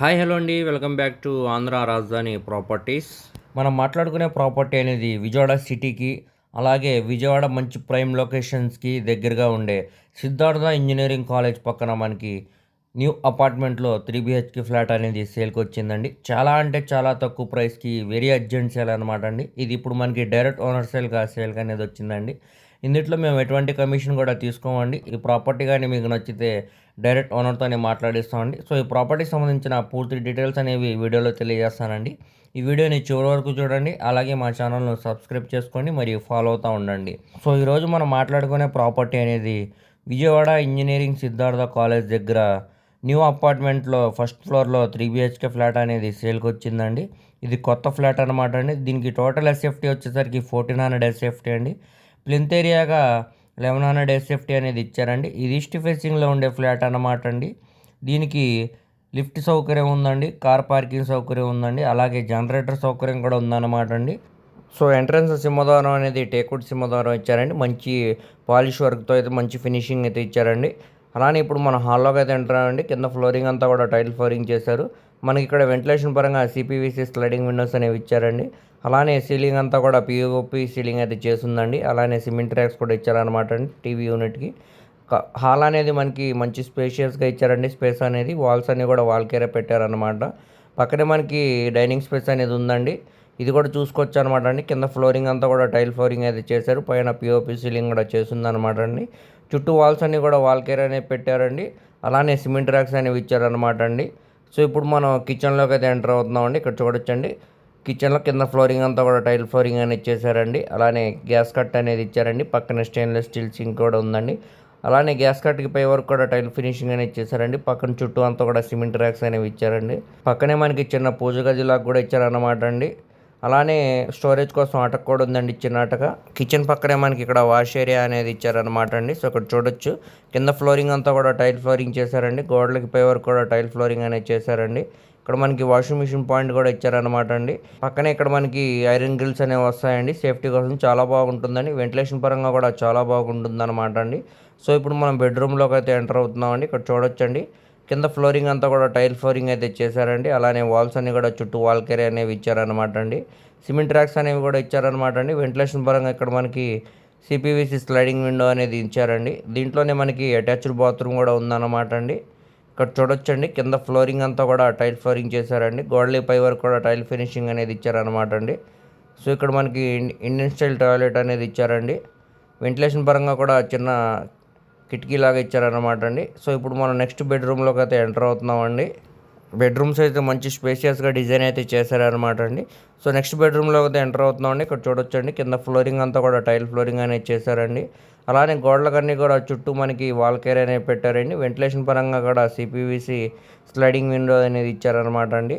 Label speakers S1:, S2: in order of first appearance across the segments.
S1: Hi hello అండి. Welcome back to Andhra Rajadhani properties. మనం మాట్లాడుకునే ప్రాపర్టీ అనేది విజయవాడ సిటీకి అలాగే విజయవాడ మంచి ప్రైమ్ లొకేషన్స్కి దగ్గరగా ఉండే సిద్ధార్థ ఇంజనీరింగ్ కాలేజ్ పక్కన మనకి న్యూ అపార్ట్మెంట్లో త్రీ బిహెచ్కే ఫ్లాట్ అనేది సేల్కి వచ్చిందండి. చాలా అంటే చాలా తక్కువ ప్రైస్కి వెరీ అర్జెంట్ సేల్ అనమాట అండి. ఇది ఇప్పుడు మనకి డైరెక్ట్ ఓనర్ సేల్గా సేల్కి అనేది వచ్చిందండి. ఇందులో మేము ఎటువంటి కమిషన్ కూడా తీసుకోమండి. ఈ ప్రాపర్టీ కానీ మీకు నచ్చితే డైరెక్ట్ ఓనర్తోనే మాట్లాడిస్తామండి. సో ఈ ప్రాపర్టీకి సంబంధించిన పూర్తి డీటెయిల్స్ అనేవి వీడియోలో తెలియజేస్తానండి. ఈ వీడియోని చివరి వరకు చూడండి. అలాగే మా ఛానల్ను సబ్స్క్రైబ్ చేసుకోండి. మరియు ఫాలో అవుతూ ఉండండి. సో ఈరోజు మనం మాట్లాడుకునే ప్రాపర్టీ అనేది విజయవాడ ఇంజనీరింగ్ సిద్ధార్థ కాలేజ్ దగ్గర న్యూ అపార్ట్మెంట్లో ఫస్ట్ ఫ్లోర్లో త్రీ బిహెచ్కే ఫ్లాట్ అనేది సేల్కి వచ్చిందండి. ఇది కొత్త ఫ్లాట్ అనమాట అండి. దీనికి టోటల్ ఎస్ఎఫ్టీ వచ్చేసరికి ఫోర్టీన్ హండ్రెడ్ ఎస్ఎఫ్టీ అండి. ప్లింత్ ఏరియాగా లెవెన్ హండ్రెడ్ ఎస్ఎఫ్టీ అనేది ఇచ్చారండి. ఇది ఈస్ట్ ఫేసింగ్లో ఉండే ఫ్లాట్ అన్నమాట అండి. దీనికి లిఫ్ట్ సౌకర్యం ఉందండి కార్ పార్కింగ్ సౌకర్యం ఉందండి అలాగే జనరేటర్ సౌకర్యం కూడా ఉందన్నమాట అండి. సో ఎంట్రన్స్ సింహద్వారం అనేది టేకుడ్ సింహద్వారం ఇచ్చారండి. మంచి పాలిష్ వర్క్తో అయితే మంచి ఫినిషింగ్ అయితే ఇచ్చారండి. అలానే ఇప్పుడు మన హాల్లోకి అయితే ఎంటర్ అండి కింద ఫ్లోరింగ్ అంతా కూడా టైల్ ఫ్లోరింగ్ చేశారు. మనకి ఇక్కడ వెంటిలేషన్ పరంగా సిపివిసి స్లైడింగ్ విండోస్ అనేవి ఇచ్చారండి. అలానే సీలింగ్ అంతా కూడా పిఓపి సీలింగ్ అయితే చేసిందండి అలానే సిమెంట్ ట్రాక్స్ కూడా ఇచ్చారనమాట అండి టీవీ యూనిట్కి హాల్ అనేది మనకి మంచి స్పేషియస్గా ఇచ్చారండి. స్పేస్ అనేది వాల్స్ అన్నీ కూడా వాల్ కేరే పెట్టారనమాట పక్కనే మనకి డైనింగ్ స్పేస్ అనేది ఉందండి. ఇది కూడా చూసుకోవచ్చు అనమాట అండి. కింద ఫ్లోరింగ్ అంతా కూడా టైల్ ఫ్లోరింగ్ అయితే చేశారు. పైన పిఓపి సీలింగ్ కూడా చేసిందనమాట అండి. చుట్టూ వాల్స్ అన్ని కూడా వాల్ కేర్ అనేవి పెట్టారండి. అలానే సిమెంట్ ర్యాక్స్ అనేవి ఇచ్చారనమాట అండి. సో ఇప్పుడు మనం కిచెన్లోకి అయితే ఎంటర్ అవుతున్నామండి. ఇక్కడ చూడొచ్చండి. కిచెన్లో కింద ఫ్లోరింగ్ అంతా కూడా టైల్ ఫ్లోరింగ్ అనేది ఇచ్చేసారండి. అలానే గ్యాస్ కట్ అనేది ఇచ్చారండి. పక్కన స్టెయిన్లెస్ స్టీల్ సింక్ కూడా ఉందండి. అలానే గ్యాస్ కట్కి పై వరకు కూడా టైల్ ఫినిషింగ్ అనేది ఇచ్చేసారండి. పక్కన చుట్టూ అంతా కూడా సిమెంట్ ర్యాక్స్ అనేవి ఇచ్చారండి. పక్కనే మనకి చిన్న పూజ గదిలాగా కూడా ఇచ్చారన్నమాట అండి. అలానే స్టోరేజ్ కోసం అటక కూడా ఉందండి ఇచ్చిన అటక కిచెన్ పక్కనే మనకి ఇక్కడ వాష్ ఏరియా అనేది ఇచ్చారనమాట అండి. సో ఇక్కడ చూడొచ్చు. కింద ఫ్లోరింగ్ అంతా కూడా టైల్ ఫ్లోరింగ్ చేశారండి. గోడలకి పై వరకు కూడా టైల్ ఫ్లోరింగ్ అనేది చేశారండి. ఇక్కడ మనకి వాషింగ్ మిషన్ పాయింట్ కూడా ఇచ్చారనమాట అండి. పక్కనే ఇక్కడ మనకి ఐరన్ గ్రిల్స్ అనేవి వస్తాయండి. సేఫ్టీ కోసం చాలా బాగుంటుందండి. వెంటిలేషన్ పరంగా కూడా చాలా బాగుంటుంది అనమాట అండి. సో ఇప్పుడు మనం బెడ్రూమ్లోకి అయితే ఎంటర్ అవుతున్నామండి. ఇక్కడ చూడొచ్చండి. కింద ఫ్లోరింగ్ అంతా కూడా టైల్ ఫ్లోరింగ్ అయితే చేశారండి. అలానే వాల్స్ అన్ని కూడా చుట్టూ వాల్ కెరీ అనేవి ఇచ్చారనమాట అండి. సిమెంట్ ట్రాక్స్ అనేవి కూడా ఇచ్చారనమాట అండి. వెంటిలేషన్ పరంగా ఇక్కడ మనకి సిపివిసి స్లైడింగ్ విండో అనేది ఇచ్చారండి. దీంట్లోనే మనకి అటాచ్డ్ బాత్రూమ్ కూడా ఉందన్నమాట అండి. ఇక్కడ చూడొచ్చండి. కింద ఫ్లోరింగ్ అంతా కూడా టైల్ ఫ్లోరింగ్ చేశారండి. గోడలీ పై వరకు కూడా టైల్ ఫినిషింగ్ అనేది ఇచ్చారనమాట అండి. సో ఇక్కడ మనకి ఇండియన్ స్టైల్ టాయిలెట్ అనేది ఇచ్చారండి. వెంటిలేషన్ పరంగా కూడా చిన్న కిటికీ లాగా ఇచ్చారనమాట అండి. సో ఇప్పుడు మనం నెక్స్ట్ బెడ్రూమ్లోకి అయితే ఎంటర్ అవుతున్నామండి. బెడ్రూమ్స్ అయితే మంచి స్పేషియస్గా డిజైన్ అయితే చేశారనమాట అండి. సో నెక్స్ట్ బెడ్రూమ్లో అయితే ఎంటర్ అవుతున్నామండి. ఇక్కడ చూడొచ్చండి. కింద ఫ్లోరింగ్ అంతా కూడా టైల్ ఫ్లోరింగ్ అనేది చేశారండి. అలానే గోడలకన్నీ కూడా చుట్టూ మనకి వాల్ కేర్ అనేది పెట్టారండి. వెంటిలేషన్ పరంగా కూడా సిపివిసి స్లైడింగ్ విండో అనేది ఇచ్చారనమాట అండి.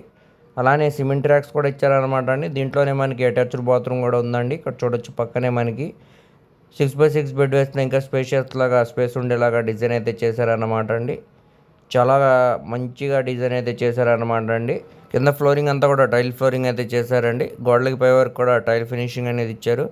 S1: అలానే సిమెంట్ ట్రాక్స్ కూడా ఇచ్చారనమాట అండి. దీంట్లోనే మనకి అటాచ్డ్ బాత్రూమ్ కూడా ఉందండి. ఇక్కడ చూడొచ్చు పక్కనే మనకి. సిక్స్ బై సిక్స్ బెడ్ వేసిన ఇంకా స్పేషియస్ లాగా స్పేస్ ఉండేలాగా డిజైన్ అయితే చేశారన్నమాట అండి. చాలా మంచిగా డిజైన్ అయితే చేశారన్నమాట అండి. కింద ఫ్లోరింగ్ అంతా కూడా టైల్ ఫ్లోరింగ్ అయితే చేశారండి. గోడలకి పై వరకు కూడా టైల్ ఫినిషింగ్ అనేది ఇచ్చారు.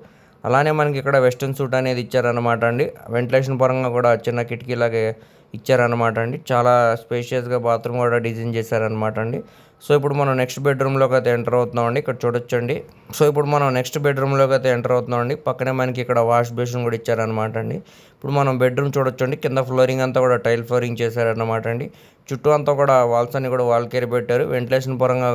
S1: అలానే మనకి ఇక్కడ వెస్ట్రన్ సూట్ అనేది ఇచ్చారనమాట అండి. వెంటిలేషన్ పరంగా కూడా చిన్న కిటికీలాగే ఇచ్చారనమాట అండి. చాలా స్పేషియస్గా బాత్రూమ్ కూడా డిజైన్ చేశారనమాట అండి. సో ఇప్పుడు మనం నెక్స్ట్ బెడ్రూమ్లోకి అయితే ఎంటర్ అవుతున్నామండి. ఇక్కడ చూడొచ్చండి. సో ఇప్పుడు మనం నెక్స్ట్ బెడ్రూమ్లోకి అయితే ఎంటర్ అవుతున్నామండి. పక్కనే మనకి ఇక్కడ వాష్ బేసిన్ కూడా ఇచ్చారనమాట అండి. ఇప్పుడు మనం బెడ్రూమ్ చూడొచ్చండి. కింద ఫ్లోరింగ్ అంతా కూడా టైల్ ఫ్లోరింగ్ చేశారనమాట అండి. చుట్టూ అంతా కూడా వాల్స్ అన్ని కూడా వాల్ కేర్ పెట్టారు వెంటిలేషన్ పరంగా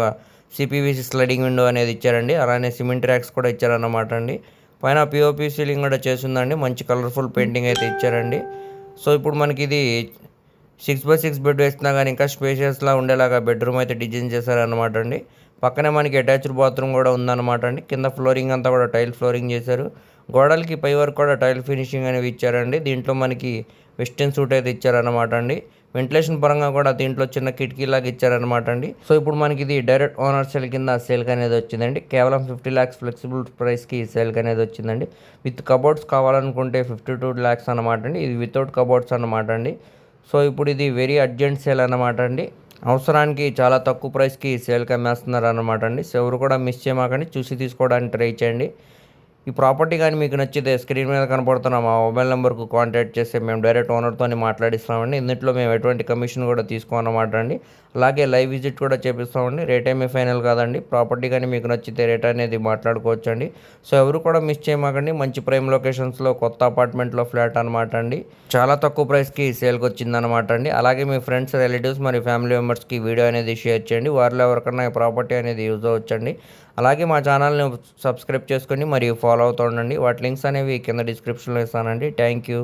S1: సిపివిసి స్లైడింగ్ విండో అనేది ఇచ్చారండి. అలానే సిమెంట్ ర్యాక్స్ కూడా ఇచ్చారన్నమాట అండి. పైన పిఓపి సీలింగ్ కూడా చేసిందండి మంచి కలర్ఫుల్ పెయింటింగ్ అయితే ఇచ్చారండి. సో ఇప్పుడు మనకి ఇది సిక్స్ బై సిక్స్ బెడ్ వేసినా కానీ ఇంకా స్పేషియస్లా ఉండేలాగా బెడ్రూమ్ అయితే డిజైన్ చేశారనమాట అండి. పక్కనే మనకి అటాచ్డ్ బాత్రూమ్ కూడా ఉందన్నమాట అండి. కింద ఫ్లోరింగ్ అంతా కూడా టైల్ ఫ్లోరింగ్ చేశారు. గోడలకి పై వరకు కూడా టైల్ ఫినిషింగ్ అనేవి ఇచ్చారండి. దీంట్లో మనకి వెస్టర్న్ సూట్ అయితే ఇచ్చారనమాట అండి. వెంటిలేషన్ పరంగా కూడా దీంట్లో చిన్న కిటికీలాగా ఇచ్చారనమాట అండి. సో ఇప్పుడు మనకి ఇది డైరెక్ట్ ఓనర్ సేల్ కింద సేల్ అనేది వచ్చిందండి. కేవలం ఫిఫ్టీ ల్యాక్స్ ఫ్లెక్సిబుల్ ప్రైస్కి సేల్ అనేది వచ్చిందండి. విత్ కబోర్డ్స్ కావాలనుకుంటే ఫిఫ్టీ టూ ల్యాక్స్ అనమాట అండి. ఇది వితౌట్ కబోర్డ్స్ అనమాట అండి. సో ఇప్పుడు ఇది వెరీ అర్జెంట్ సేల్ అనమాట అండి. అవసరానికి చాలా తక్కువ ప్రైస్కి సేల్కి అమ్మేస్తున్నారు అనమాట అండి. సో ఎవరు కూడా మిస్ చేయమాకండి. చూసి తీసుకోవడానికి ట్రై చేయండి. ఈ ప్రాపర్టీ కానీ మీకు నచ్చితే స్క్రీన్ మీద కనపడుతున్న మా మొబైల్ నెంబర్కు కాంటాక్ట్ చేస్తే మేము డైరెక్ట్ ఓనర్తో మాట్లాడిస్తామండి. ఇందులో మేము ఎటువంటి కమిషన్ కూడా తీసుకోమన్నమాట అండి. అలాగే లైవ్ విజిట్ కూడా చేపిస్తామండి. రేట్ ఏమీ ఫైనల్ కాదండి. ప్రాపర్టీ కానీ మీకు నచ్చితే రేట్ అనేది మాట్లాడుకోవచ్చు అండి సో ఎవరు కూడా మిస్ చేయమాకండి. మంచి ప్రైమ్ లొకేషన్స్లో కొత్త అపార్ట్మెంట్లో ఫ్లాట్ అనమాట అండి. చాలా తక్కువ ప్రైస్కి సేల్కి వచ్చిందనమాట అండి. అలాగే మీ ఫ్రెండ్స్ రిలేటివ్స్ మరియు ఫ్యామిలీ మెంబర్స్కి వీడియో అనేది షేర్ చేయండి. వారిలో ఎవరికన్నా ఈ ప్రాపర్టీ అనేది యూజ్ అవ్వచ్చండి. అలాగే మా ఛానల్ని సబ్స్క్రైబ్ చేసుకొని మరియు ఫాలో అవుతూ ఉండండి. వాటి లింక్స్ అనేవి కింద డిస్క్రిప్షన్లో ఇస్తానండి. Thank you.